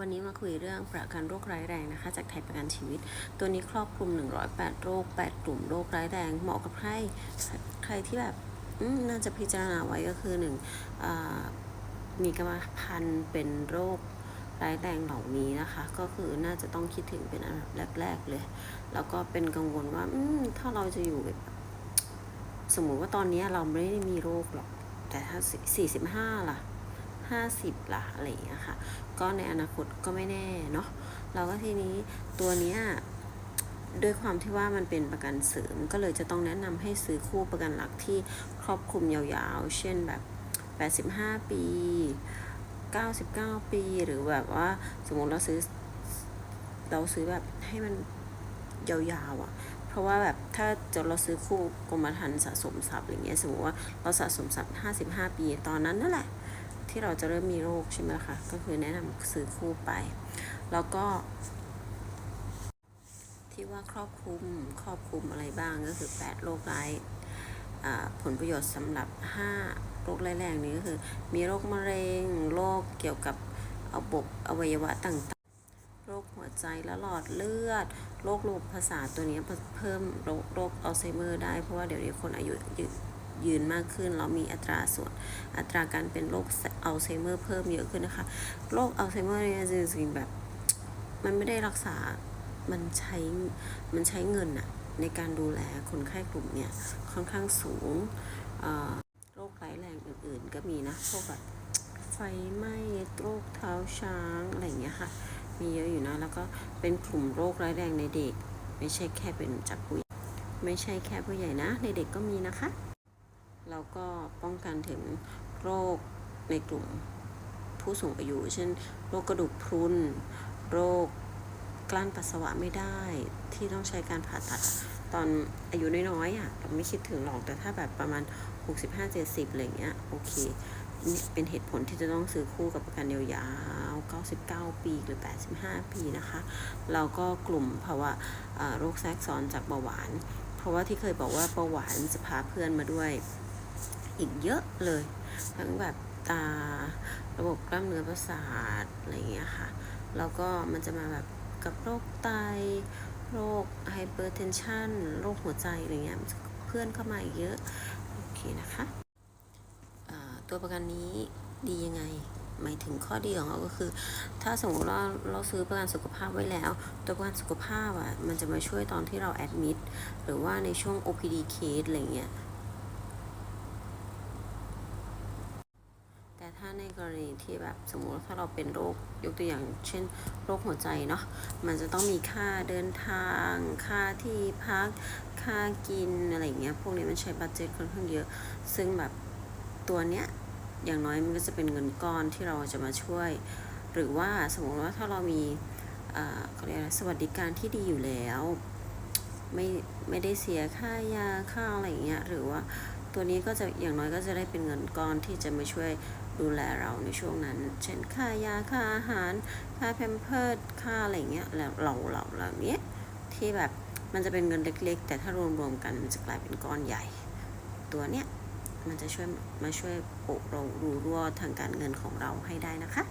วันนี้มาคุยเรื่องประกันโรคร้ายแรงนะคะ จากไทยประกันชีวิต ตัวนี้ครอบคลุม 108 โรค 8 กลุ่มโรคร้ายแรง เหมาะกับใครใครที่แบบน่าจะพิจารณาไว้ก็คือหนึ่งมีกรรมพันธุ์เป็นโรคร้ายแรงเหล่านี้นะคะ ก็คือน่าจะต้องคิดถึงเป็นอันดับแรก ๆ เลย แล้วก็เป็นกังวลว่าถ้าเราจะอยู่แบบสมมุติว่าตอนนี้เราไม่ได้มีโรคหรอก แต่ถ้า 45 ล่ะ 50ล่ะอะไรอย่างเงี้ยค่ะ ก็ในอนาคตก็ไม่แน่เนาะเราก็ทีนี้ตัวเนี้ยด้วยความที่ว่ามันเป็นประกันเสริมก็เลยจะต้องแนะนำให้ซื้อคู่ประกันหลักที่ครอบคลุมยาวๆ เช่นแบบ 85 ปี 99 ปี หรือแบบว่าสมมติเราซื้อเราซื้อแบบให้มันยาวๆอะ่ะ เพราะว่าแบบถ้าจะเราซื้อคู่กรมธรรม์สะสมทรัพย์อะไรเงี้ยสมมติว่าเราสะสมทรัพย์ 55 ปี ตอนนั้นนั่นแหละ ที่เราจะเริ่มมีโรคใช่ไหมคะก็คือแนะนำซื้อคู่ไป แล้วก็ ที่ว่าครอบคลุมครอบคลุมอะไรบ้างก็คือ 8 โรคร้ายผลประโยชน์สำหรับ 5 โรคร้ายแรงนี้ก็คือ มีโรคมะเร็งโรคเกี่ยวกับระบบอวัยวะต่างๆโรคหัวใจและหลอดเลือด โรคระบบประสาทตัวนี้เพิ่มโรคโรคอัลไซเมอร์ได้เพราะว่าเดี๋ยวนี้คนอายุยืน ยืนมากขึ้นแล้วมีอัตราส่วนอัตราการเป็นโรคอัลไซเมอร์เพิ่มเยอะขึ้นนะคะโรคอัลไซเมอร์เนี่ยจริงๆแบบ มันไม่ได้รักษา มันใช้ มันใช้เงินอะในการดูแลคนไข้กลุ่มเนี่ยค่อนข้างสูงโรคร้ายแรงอื่นๆ ก็มีนะพวกแบบไฟไหม้โรคเท้าช้างอะไรอย่างเงี้ยค่ะ มีเยอะอยู่นะแล้วก็เป็นกลุ่มโรคร้ายแรงในเด็ก ไม่ใช่แค่เป็นจากผู้ใหญ่ไม่ใช่แค่ผู้ใหญ่นะ ในเด็กก็มีนะคะ แล้วก็ป้องกันถึงโรคในกลุ่มผู้สูงอายุ เช่น โรคกระดูกพรุน โรคกลั้นปัสสาวะไม่ได้ ที่ต้องใช้การผ่าตัดตอนอายุน้อยๆอะเราไม่คิดถึงหรอก แต่ถ้าแบบประมาณ 65-70อะไรเงี้ย โอเคนี่เป็นเหตุผลที่จะต้องซื้อคู่กับประกันยาวๆ 99 ปีหรือ 85 ปีนะคะ แล้วก็กลุ่มภาวะโรคแทรกซ้อนจากเบาหวาน เพราะว่าที่เคยบอกว่าเบาหวานจะพาเพื่อนมาด้วย อีกเยอะเลย ทั้งแบบตาระบบกล้ามเนื้อประสาทอะไรอย่างเงี้ยค่ะ แล้วก็มันจะมาแบบกับโรคไต โรคไฮเปอร์เทนชันโรคหัวใจอะไรเงี้ยมันจะเพื่อนเข้ามาอีกเยอะ โอเคนะคะตัวประกันนี้ดียังไงหมายถึงข้อดีของเขาก็คือ ถ้าสมมติว่าเราซื้อประกันสุขภาพไว้แล้ว ตัวประกันสุขภาพอะมันจะมาช่วยตอนที่เราแอดมิดหรือว่าในช่วง OPD case อะไรเงี้ย แต่ ถ้าในกรณีที่แบบสมมติว่าถ้าเราเป็นโรคยกตัวอย่างเช่นโรคหัวใจเนาะมันจะต้องมีค่าเดินทาง ค่าที่พัก ค่ากินอะไรอย่างเงี้ยพวกนี้มันใช้บัตเจ็ตค่อนข้างเยอะ ซึ่งแบบตัวเนี้ยอย่างน้อยมันก็จะเป็นเงินก้อนที่เราจะมาช่วย หรือว่าสมมติว่าถ้าเรามีอ่าเขาเรียกอะไรสวัสดิการที่ดีอยู่แล้ว ไม่ไม่ได้เสียค่ายาค่าอะไรอย่างเงี้ยหรือว่า ตัวนี้ก็จะอย่างน้อยก็จะได้เป็นเงินก้อนที่จะมาช่วยดูแลเราในช่วงนั้น เช่นค่ายาค่าอาหาร ค่าแพมเพิร์ดค่าอะไรเงี้ยแล้วเราเราเหล่านี้ที่แบบมันจะเป็นเงินเล็กๆ แต่ถ้ารวมๆกันมันจะกลายเป็นก้อนใหญ่ ตัวเนี้ยมันจะช่วยมาช่วยโปะเรารูรั่วทางการเงินของเราให้ได้นะคะ